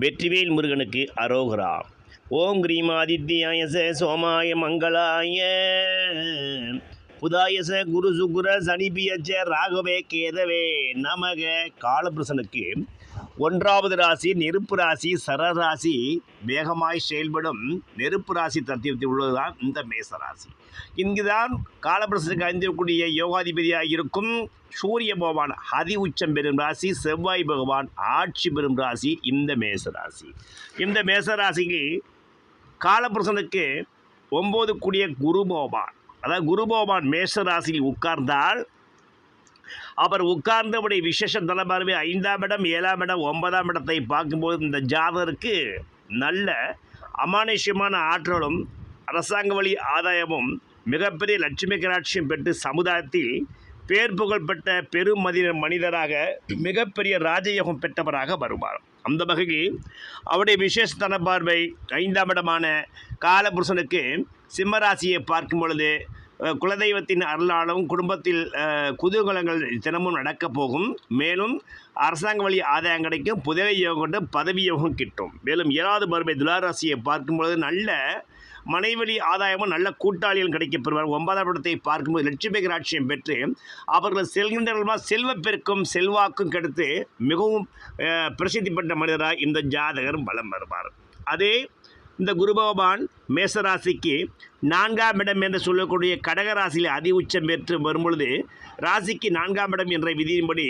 வெற்றிவேல் முருகனுக்கு அரோகரா. ஓம் கிரீமாதித்யாயச சோமாய மங்களாய. புதாயச குரு சுகுர சனிபியச்ச ராகவே கேதவே. நமக காலபிரசனுக்கு ஒன்றாவது ராசி நெருப்பு ராசி சரராசி வேகமாய் செயல்படும் நெருப்பு ராசி தத்துவத்தில் உள்ளதுதான் இந்த மேச ராசி. இங்குதான் காலபிரசனுக்கு அஞ்சக்கூடிய யோகாதிபதியாக இருக்கும் சூரிய பகவான் அதி உச்சம் பெறும் ராசி செவ்வாய் பகவான் ஆட்சி பெறும் ராசி இந்த மேச ராசி. இந்த மேச ராசிக்கு காலபுருஷனுக்கு ஒம்பது கூடிய குரு பகவான். அதாவது குரு பகவான் மேஷ ராசியில் உட்கார்ந்தால் அவர் உட்கார்ந்தபடி விசேஷ தலைமார்வே ஐந்தாம் இடம் ஏழாம் இடம் ஒன்பதாம் இடத்தை பார்க்கும்போது இந்த ஜாதகருக்கு நல்ல அமானுஷ்யமான ஆற்றலும் அரசாங்க வழி ஆதாயமும் மிகப்பெரிய லட்சுமி கராட்சியம் பெற்று சமுதாயத்தில் பேர் புகழ்பெற்ற பெரும் மனிதராக மிகப்பெரிய ராஜயோகம் பெற்றவராக வருவார். அந்த வகையில் அவருடைய விசேஷத்தன பார்வை ஐந்தாம் இடமான காலபுருஷனுக்கு சிம்மராசியை பார்க்கும் பொழுது குலதெய்வத்தின் அருளாலும் குடும்பத்தில் குதூகலங்கள் தினமும் நடக்கப் போகும். மேலும் அரசாங்க வழி ஆதாயம் கிடைக்கும். புதிய யோகம் கொண்டு பதவி யோகம் கிட்டும். மேலும் ஏழாவது பார்வை துளாராசியை பார்க்கும்பொழுது நல்ல மனைவி ஆதாயமும் நல்ல கூட்டாளிகள் கிடைக்கப்பெறுவார் ஒன்பதாம் இடத்தை பார்க்கும்போது லட்சுமி ராட்சியம் பெற்று அவர்கள் செல்கின்றவர்களாக செல்வப்பெருக்கும் செல்வாக்கும் கெடுத்து மிகவும் பிரசித்தி பெற்ற மனிதராக இந்த ஜாதகர் பலம் வருவார். அதே இந்த குரு பகவான் மேசராசிக்கு நான்காம் இடம் என்று சொல்லக்கூடிய கடகராசியில் அதி உச்சம் பெற்று வரும்பொழுது ராசிக்கு நான்காம் இடம் என்ற விதியின்படி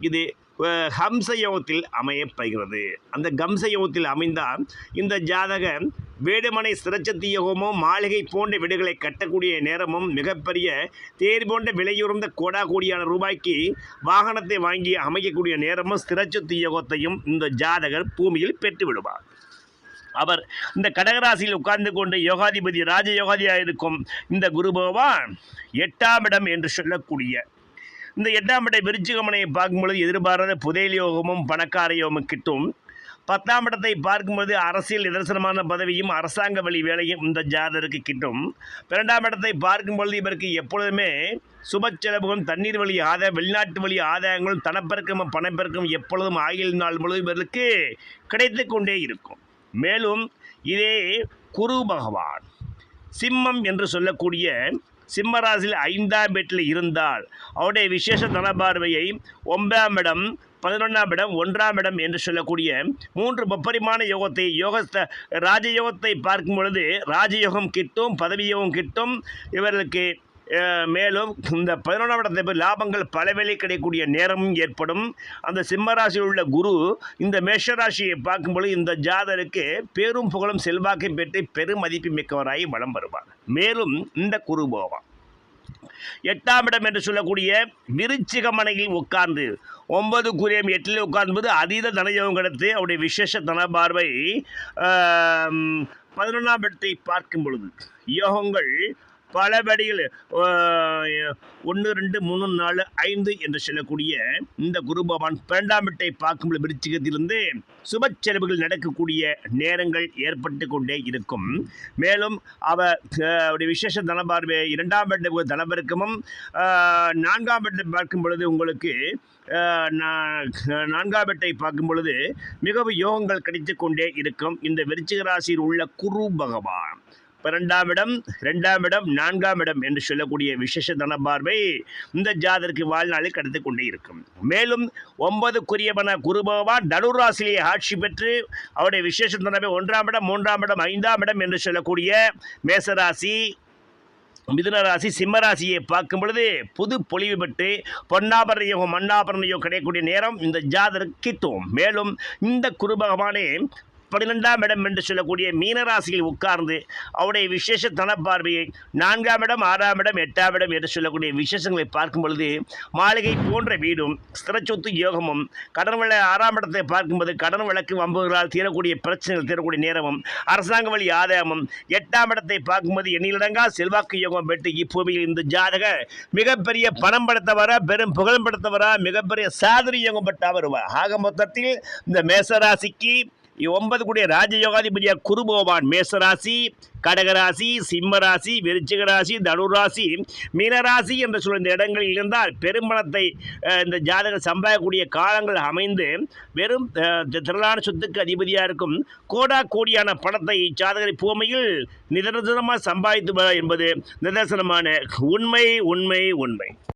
இது அஹ், ஹம்ச யோகத்தில் அமையப்படுகிறது. அந்த கம்ச யோகத்தில் அமைந்தால் இந்த ஜாதகம் வேடுமனை சிரச்சத்தி யோகமோ மாளிகை போன்ற வீடுகளை கட்டக்கூடிய நேரமும் மிகப்பெரிய தேர் போன்ற விலையுறந்த கோடா கோடியான ரூபாய்க்கு வாகனத்தை வாங்கி அமைக்கக்கூடிய நேரமும் சிரச்சத்து யோகத்தையும் இந்த ஜாதகர் பூமியில் பெற்று விடுவார் அவர் இந்த கடகராசியில் உட்கார்ந்து கொண்டு யோகாதிபதி ராஜயோகாதியாக இருக்கும் இந்த குரு பகவான் எட்டாம் இடம் என்று சொல்லக்கூடிய இந்த எட்டாம் இட விருச்சிகமனையை பார்க்கும்பொழுது எதிர்பாராத புதையல் யோகமும் பணக்கார யோகமும் கிட்டும். பத்தாம் இடத்தை பார்க்கும்போது அரசியல் நிதர்சனமான பதவியும் அரசாங்க வழி வேலையும் இந்த ஜாதருக்கு கிட்டும். பன்னெண்டாம் இடத்தை பார்க்கும்பொழுது இவருக்கு எப்பொழுதுமே சுப செலவுகளும் தண்ணீர் வழி ஆதாய வெளிநாட்டு வழி ஆதாயங்களும் தனப்பெருக்கமும் பணப்பெருக்கம் எப்பொழுதும் ஆயுள் நாள் முழுவதும் இவருக்கு கிடைத்து கொண்டே இருக்கும். மேலும் இதே குரு பகவான் சிம்மம் என்று சொல்லக்கூடிய சிம்மராசியில் ஐந்தாம் வீட்டில் இருந்தால் அவருடைய விசேஷ தனபார்வையை ஒன்பதாம் இடம் பதினொன்றாம் இடம் ஒன்றாம் இடம் என்று சொல்லக்கூடிய மூன்று முப்பரிமாண யோகத்தை யோகத்தை ராஜயோகத்தை பார்க்கும் பொழுது ராஜயோகம் கிட்டும் பதவி யோகம் கிட்டும் இவர்களுக்கு மேலும் இந்த பதினொன்றாம் இடத்தை போய் லாபங்கள் பலவேளை கிடைக்கக்கூடிய நேரமும் ஏற்படும். அந்த சிம்மராசியில் உள்ள குரு இந்த மேஷராசியை பார்க்கும்பொழுது இந்த ஜாதருக்கு பேரும் புகழும் செல்வாக்கை பெற்று பெரும் மதிப்பு மிக்கவராகி வலம் வருவார். மேலும் இந்த குரு போவான் எட்டாம் இடம் என்று சொல்லக்கூடிய விருச்சிகமனையில் உட்கார்ந்து ஒன்பது குறியம் எட்டில் உட்கார்ந்து அதீத தனயோகம் கிடைத்து அவருடைய விசேஷ தனபார்வை பார்வை பதினொன்றாம் இடத்தை பார்க்கும் பொழுது யோகங்கள் பல படிகள் ஒன்று ரெண்டு மூணு நாலு ஐந்து என்று சொல்லக்கூடிய இந்த குரு பகவான் பன்னெண்டாம் இடத்தை பார்க்கும்போது விருச்சிகத்திலிருந்து சுப செலவுகள் நடக்கக்கூடிய நேரங்கள் ஏற்பட்டு கொண்டே இருக்கும். மேலும் அவர் அவருடைய விசேஷ தனபார்வை இரண்டாம் இடத்தை தனபெருக்கமும் நான்காம் வீட்டை பார்க்கும் பொழுது உங்களுக்கு நான்காம் வீட்டை பார்க்கும் பொழுது மிகவும் யோகங்கள் கிடைத்து கொண்டே இருக்கும். இந்த விருச்சிக ராசியில் உள்ள குரு பகவான். பன்னெண்டாம் இடம் ரெண்டாம் இடம் நான்காம் இடம் என்று சொல்லக்கூடிய விசேஷ தனபார்வை இந்த ஜாதருக்கு வாழ்நாளில் கடந்து கொண்டே இருக்கும். மேலும் ஒன்பதுக்குரியவன குரு பகவான் தனுராசிலேயே ஆட்சி பெற்று அவருடைய விசேஷ தனமே ஒன்றாம் இடம் மூன்றாம் இடம் ஐந்தாம் இடம் என்று சொல்லக்கூடிய மேசராசி மிதுன ராசி பார்க்கும் பொழுது புது பொலிவு பெற்று பொன்னாபரண யோகம் மண்ணாபரண யோகம் கிடைக்கக்கூடிய நேரம் இந்த ஜாதருக்கு கிட்டும் மேலும் இந்த குரு பகவானே பன்னிரெண்டாம் இடம் என்று சொல்லக்கூடிய மீனராசியில் உட்கார்ந்து அவருடைய விசேஷ தனப்பார்வையை நான்காம் இடம் ஆறாம் இடம் எட்டாம் இடம் என்று சொல்லக்கூடிய விசேஷங்களை பார்க்கும் பொழுது மாளிகை போன்ற வீடும் ஸ்திரச்சொத்து யோகமும் கடன் விள ஆறாம் இடத்தை பார்க்கும்போது கடன் வழக்கு வம்புகளால் தீரக்கூடிய பிரச்சனைகள் தீரக்கூடிய நேரமும் அரசாங்க வழி ஆதாயமும் எட்டாம் இடத்தை பார்க்கும்போது எண்ணிலடங்கா செல்வாக்கு யோகம் பெற்று இப்பூமியில் இந்த ஜாதக மிகப்பெரிய பணம் படுத்தவரா பெரும் புகழ் படுத்தவரா மிகப்பெரிய சாதனை யோகம் பெற்றா வருவார் ஆக மொத்தத்தில் இந்த மேசராசிக்கு ஒன்பது கூடிய ராஜயோகாதிபதியா குரு பகவான் மேசராசி கடகராசி சிம்மராசி விருச்சிகராசி தனுராசி மீனராசி என்று சொல்ல இந்த இடங்களில் இருந்தால் பெரும்பணத்தை இந்த ஜாதகம் சம்பாதிக்கக்கூடிய காலங்கள் அமைந்து வெறும் திரளான சொத்துக்கு அதிபதியாக இருக்கும் கோடா கோடியான பணத்தை இச்சாதகரை பூமையில் நிதர்சனமாக சம்பாதித்து என்பது நிதர்சனமான உண்மை உண்மை உண்மை.